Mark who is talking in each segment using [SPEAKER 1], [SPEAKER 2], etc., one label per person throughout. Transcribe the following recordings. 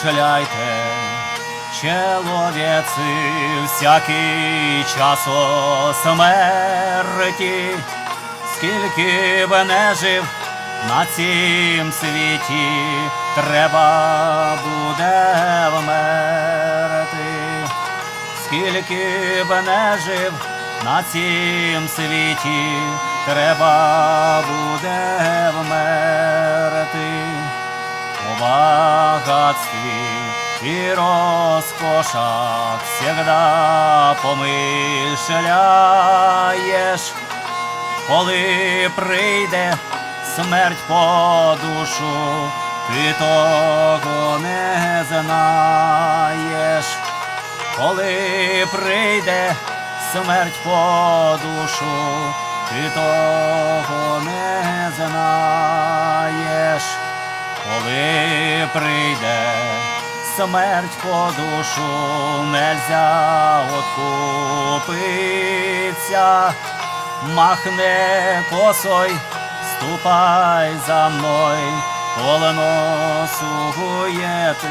[SPEAKER 1] помышляйте, Человецы, всякий час о смерті, скільки б не жив на цім світі, треба буде вмерти, скільки б не жив на цім світі, треба буде вмерти. У багатстві і розкошах всегда помишляєш, коли прийде смерть по душу, ти того не знаєш, коли прийде смерть по душу, ти того не знаєш, коли прийде смерть по душу, нельзя откупиться, махне косой, ступай за мной, колено суетиться,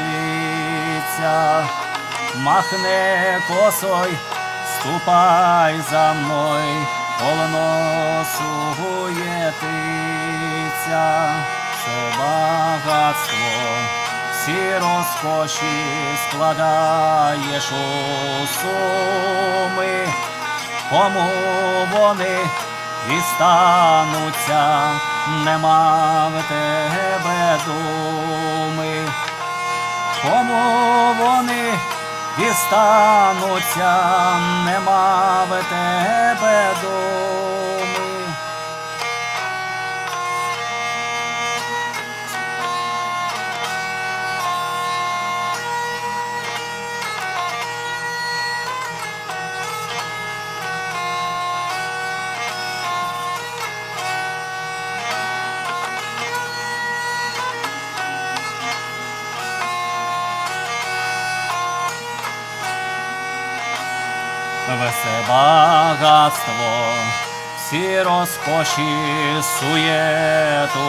[SPEAKER 1] махне косой, ступай за мной, колено суетиться, це багатство всі розкоші складаєш у суми, кому вони дістануться, нема в тебе думи, кому вони дістануться, нема в тебе думи. Весе багатство, всі розкоші суєту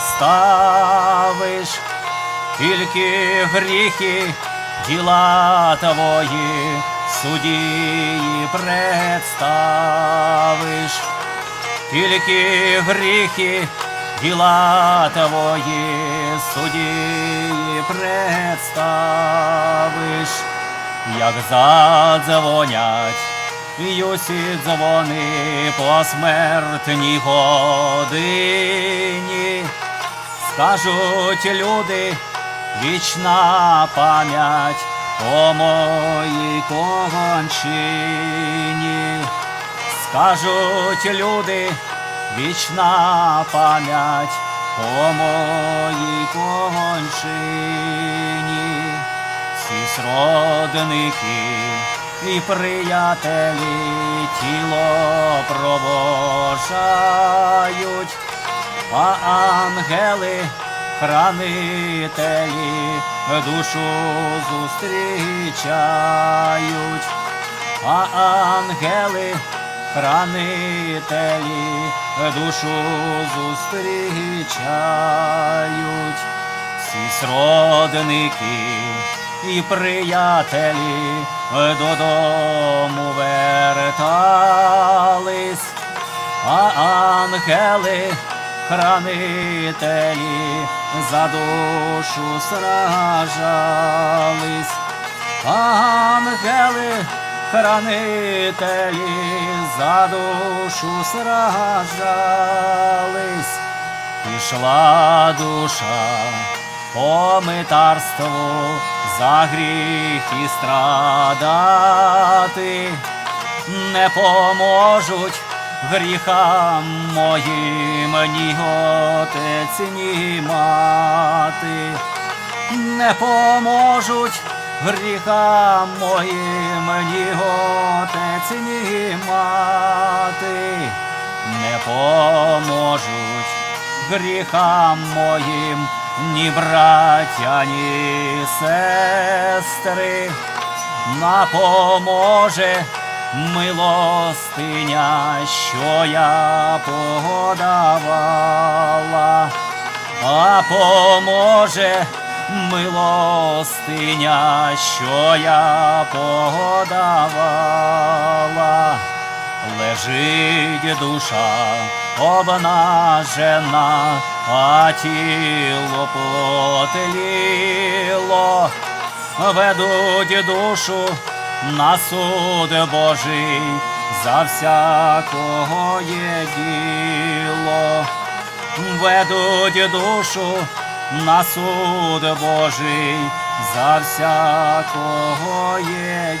[SPEAKER 1] ставиш, тільки гріхи, діла твої, судії представиш, тільки гріхи, діла твої, судії представиш як задзвонять, і усі дзвони по смертній годині, скажуть люди, вічна пам'ять о моїй кончині, скажуть люди, вічна пам'ять о моїй кончині всі сродники і приятелі тіло провожають, а ангели хранителі душу зустрічають, а ангели хранителі душу зустрічають, всі сродники і приятелі додому вертались, а ангели хранителі за душу сражались, ангели хранителі за душу сражались, пішла душа по митарству за гріх і страдати не поможуть гріхам моїм ні отець, ні мати, не поможуть гріхам моїм ні отець, ні мати, не поможуть гріхам моїм ні браття, ні сестри, напоможе милостиня, що я подавала, а поможе милостиня, що я подавала, лежить душа обнажена, а тіло потліло, ведуть душу на суд Божий за всякого є діло. Ведуть душу на суд Божий за всякого є